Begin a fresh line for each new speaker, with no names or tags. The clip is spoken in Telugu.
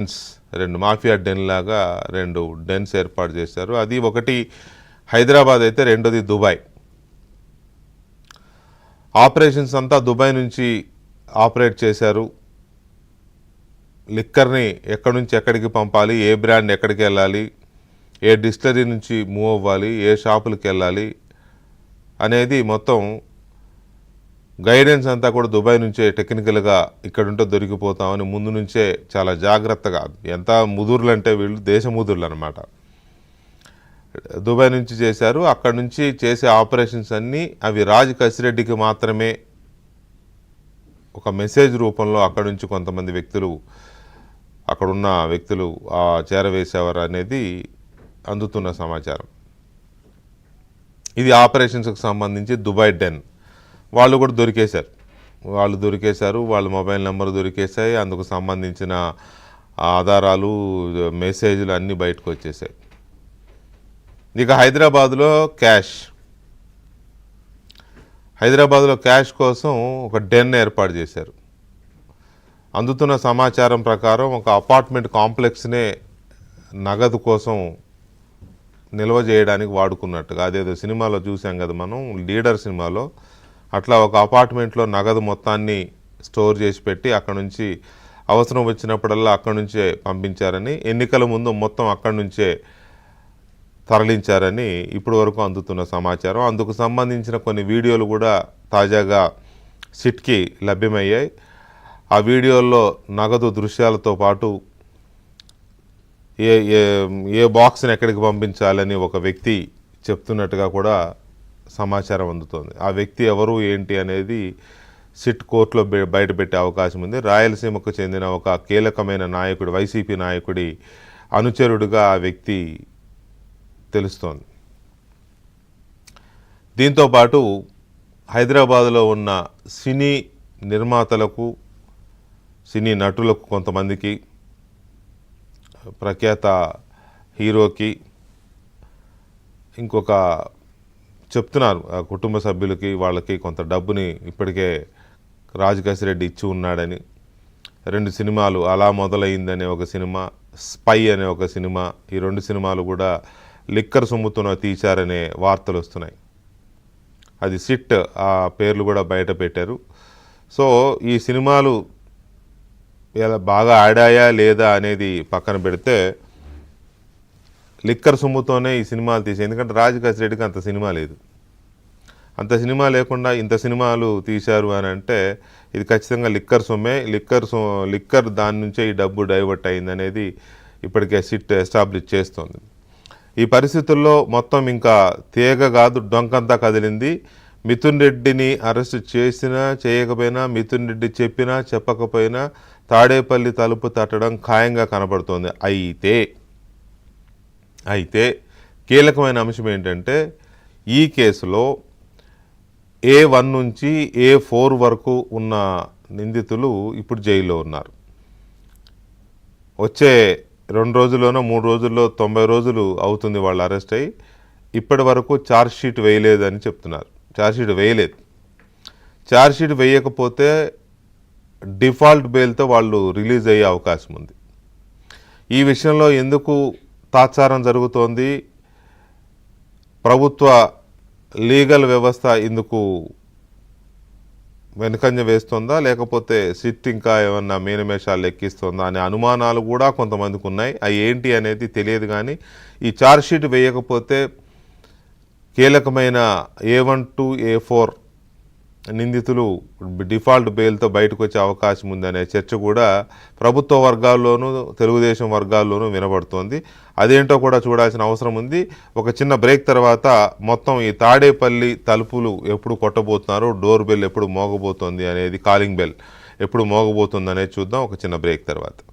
డెన్స్ రెండు మాఫియా డెన్ లాగా రెండు డెన్స్ ఏర్పాటు చేశారు. అది ఒకటి హైదరాబాద్ అయితే రెండోది దుబాయ్. ఆపరేషన్స్ అంతా దుబాయ్ నుంచి ఆపరేట్ చేశారు. లిక్కర్ని ఎక్కడి నుంచి ఎక్కడికి పంపాలి ఏ బ్రాండ్ ఎక్కడికి వెళ్ళాలి ఏ డిస్టరీ నుంచి మూవ్ అవ్వాలి ఏ షాపులకి వెళ్ళాలి అనేది మొత్తం గైడెన్స్ అంతా కూడా దుబాయ్ నుంచే టెక్నికల్గా ఇక్కడుంటే దొరికిపోతామని ముందు నుంచే చాలా జాగ్రత్తగా ఎంత ముదుర్లు అంటే వీళ్ళు దేశ ముదుర్లు అనమాట దుబాయ్ నుంచి చేశారు అక్కడ నుంచి చేసే ఆపరేషన్స్ అన్నీ అవి రాజ్ కసిరెడ్డికి మాత్రమే ఒక మెసేజ్ రూపంలో అక్కడ నుంచి కొంతమంది వ్యక్తులు అక్కడున్న వ్యక్తులు చేరవేసేవారు అనేది అందుతున్న సమాచారం. ఇది ఆపరేషన్స్కి సంబంధించి దుబాయ్ డెన్. వాళ్ళు కూడా దొరికేశారు. వాళ్ళు దొరికేశారు వాళ్ళ మొబైల్ నెంబర్ దొరికేశాయి అందుకు సంబంధించిన ఆధారాలు మెసేజ్లు అన్నీ బయటకు వచ్చేసాయి ఇక హైదరాబాద్లో క్యాష్. హైదరాబాద్లో క్యాష్ కోసం ఒక డెన్ ఏర్పాటు చేశారు. అందుతున్న సమాచారం ప్రకారం ఒక అపార్ట్మెంట్ కాంప్లెక్స్నే నగదు కోసం నిల్వ చేయడానికి వాడుకున్నట్టుగా అదేదో సినిమాలో చూసాం కదా మనం లీడర్ సినిమాలో అట్లా ఒక అపార్ట్మెంట్లో నగదు మొత్తాన్ని స్టోర్ చేసి పెట్టి అక్కడ నుంచి అవసరం వచ్చినప్పుడల్లా అక్కడ నుంచే పంపించారని ఎన్నికల ముందు మొత్తం అక్కడి నుంచే తరలించారని ఇప్పటి వరకు అందుతున్న సమాచారం. అందుకు సంబంధించిన కొన్ని వీడియోలు కూడా తాజాగా సిట్కి లభ్యమయ్యాయి. ఆ వీడియోల్లో నగదు దృశ్యాలతో పాటు ఏ ఏ ఏ బాక్స్ని ఎక్కడికి పంపించాలని ఒక వ్యక్తి చెప్తున్నట్టుగా కూడా సమాచారం అందుతోంది. ఆ వ్యక్తి ఎవరు ఏంటి అనేది సిట్ కోర్టులో బయటపెట్టే అవకాశం ఉంది. రాయలసీమకు చెందిన ఒక కీలకమైన నాయకుడు వైసీపీ నాయకుడి అనుచరుడుగా ఆ వ్యక్తి తెలుస్తోంది. దీంతోపాటు హైదరాబాద్లో ఉన్న సినీ నిర్మాతలకు సినీ నటులకు కొంతమందికి ప్రఖ్యాత హీరోకి ఇంకొక చెప్తున్నారు. ఆ కుటుంబ సభ్యులకి వాళ్ళకి కొంత డబ్బుని ఇప్పటికే రాజకేశరెడ్డి ఇచ్చి ఉన్నాడని. రెండు సినిమాలు అలా మొదలైందనే ఒక సినిమా స్పై అనే ఒక సినిమా ఈ రెండు సినిమాలు కూడా లిక్కర్ సొమ్ముతున్న తీశారనే వార్తలు వస్తున్నాయి. అది సిట్ ఆ పేర్లు కూడా బయట పెట్టారు. సో ఈ సినిమాలు ఎలా బాగా ఆడాయా లేదా అనేది పక్కన పెడితే లిక్కర్ సొమ్ముతోనే ఈ సినిమాలు తీసే ఎందుకంటే రాజకాశ్ రెడ్డికి అంత సినిమా లేదు. అంత సినిమా లేకుండా ఇంత సినిమాలు తీశారు అని అంటే ఇది ఖచ్చితంగా లిక్కర్ సొమ్మే. లిక్కర్ సొ లిక్కర్ దాని నుంచే ఈ డబ్బు డైవర్ట్ అయింది అనేది ఇప్పటికే సిట్ ఎస్టాబ్లిష్ చేస్తోంది. ఈ పరిస్థితుల్లో మొత్తం ఇంకా తీగ కాదు డొంకంతా కదిలింది. మిథున్ రెడ్డిని అరెస్ట్ చేసినా చేయకపోయినా మిథున్ రెడ్డి చెప్పినా చెప్పకపోయినా తాడేపల్లి తలుపు తట్టడం ఖాయంగా కనబడుతోంది. అయితే అయితే కీలకమైన అంశం ఏంటంటే ఈ కేసులో ఏ వన్ నుంచి ఏ ఫోర్ వరకు ఉన్న నిందితులు ఇప్పుడు జైల్లో ఉన్నారు. వచ్చే రెండు రోజుల్లోనో మూడు రోజుల్లో తొంభై రోజులు అవుతుంది వాళ్ళు అరెస్ట్ అయ్యి ఇప్పటి వరకు ఛార్జ్షీట్ వేయలేదని చెప్తున్నారు. ఛార్జ్షీట్ వేయలేదు. ఛార్జ్షీట్ వేయకపోతే డిఫాల్ట్ బెయిల్తో వాళ్ళు రిలీజ్ అయ్యే అవకాశం ఉంది. ఈ విషయంలో ఎందుకు తాత్సారం జరుగుతోంది. ప్రభుత్వ లీగల్ వ్యవస్థ ఇందుకు వెనుకంజ వేస్తుందా? లేకపోతే సిట్ ఇంకా ఏమన్నా మీనమేషాలు లెక్కిస్తుందా అనే అనుమానాలు కూడా కొంతమందికి ఉన్నాయి. అవి ఏంటి అనేది తెలియదు కానీ ఈ ఛార్జ్ షీట్ వేయకపోతే కీలకమైన A one to A four నిందితులు డిఫాల్ట్ బెయిల్తో బయటకు వచ్చే అవకాశం ఉందనే చర్చ కూడా ప్రభుత్వ వర్గాల్లోనూ తెలుగుదేశం వర్గాల్లోనూ వినబడుతోంది. అదేంటో కూడా చూడాల్సిన అవసరం ఉంది. ఒక చిన్న బ్రేక్ తర్వాత మొత్తం ఈ తాడేపల్లి తలుపులు ఎప్పుడు కొట్టబోతున్నారు డోర్ బెల్ ఎప్పుడు మోగబోతోంది అనేది కాలింగ్ బెల్ ఎప్పుడు మోగబోతుంది అనేది చూద్దాం. ఒక చిన్న బ్రేక్ తర్వాత.